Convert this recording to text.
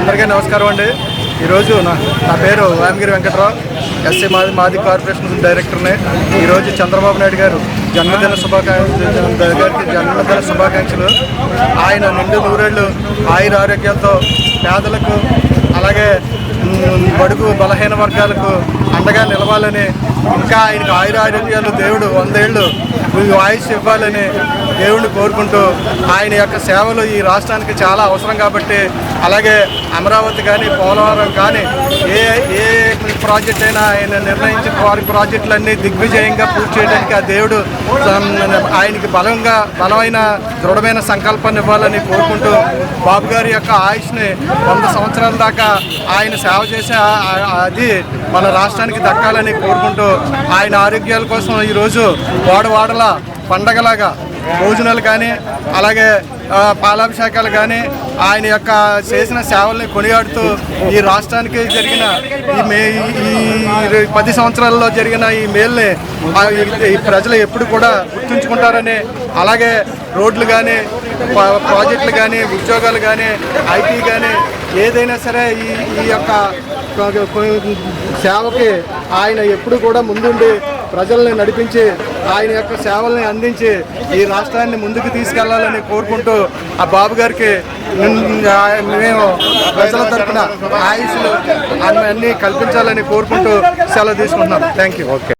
అందరికీ నమస్కారం అండి. ఈరోజు నా నా పేరు వామగిరి వెంకట్రావు ఎస్సీ మాది మాది కార్పొరేషన్ డైరెక్టర్ని. ఈరోజు చంద్రబాబు నాయుడు గారు జన్మదిన శుభాకాంక్షలు గారికి జన్మదిన శుభాకాంక్షలు. ఆయన నిండు నూరేళ్ళు ఆయుర ఆరోగ్యాలతో పేదలకు అలాగే బడుగు బలహీన వర్గాలకు అండగా నిలవాలని ఇంకా ఆయనకు ఆయురారోగ్యాలు దేవుడు వందేళ్ళు ఆయుష్ ఇవ్వాలని దేవుడిని కోరుకుంటూ ఆయన యొక్క సేవలు ఈ రాష్ట్రానికి చాలా అవసరం కాబట్టి అలాగే అమరావతి కానీ పోలవరం కానీ ఏ ఏ ప్రాజెక్ట్ అయినా ఆయన నిర్ణయించిన వారి ప్రాజెక్టులన్నీ దిగ్విజయంగా పూర్తి చేయడానికి ఆ దేవుడు ఆయనకి బలంగా బలమైన దృఢమైన సంకల్పాన్ని ఇవ్వాలని కోరుకుంటూ బాబు గారి యొక్క ఆయుష్ని వంద సంవత్సరాల దాకా ఆయన సేవ చేసే అది మన రాష్ట్రానికి దక్కాలని కోరుకుంటూ ఆయన ఆరోగ్యాల కోసం ఈరోజు వాడవాడల పండగలాగా భోజనాలు కానీ అలాగే పాలాభిషేకాలు కానీ ఆయన యొక్క చేసిన సేవల్ని కొనియాడుతూ ఈ రాష్ట్రానికి జరిగిన ఈ మే ఈ పది సంవత్సరాల్లో జరిగిన ఈ మేల్ని ఈ- ప్రజలు ఎప్పుడు కూడా గుర్తుంచుకుంటారని అలాగే రోడ్లు కానీ ప్రాజెక్టులు కానీ ఉద్యోగాలు కానీ ఐటీ కానీ ఏదైనా సరే ఈ ఈ యొక్క సేవకి ఆయన ఎప్పుడు కూడా ముందుండి ప్రజల్ని నడిపించి ఆయన యొక్క సేవల్ని అందించి ఈ రాష్ట్రాన్ని ముందుకు తీసుకెళ్ళాలని కోరుకుంటూ ఆ బాబు గారికి మేము ప్రజల తరఫున ఆయుష్లు అన్నీ కల్పించాలని కోరుకుంటూ సెలవు తీసుకుంటున్నాం. Thank you okay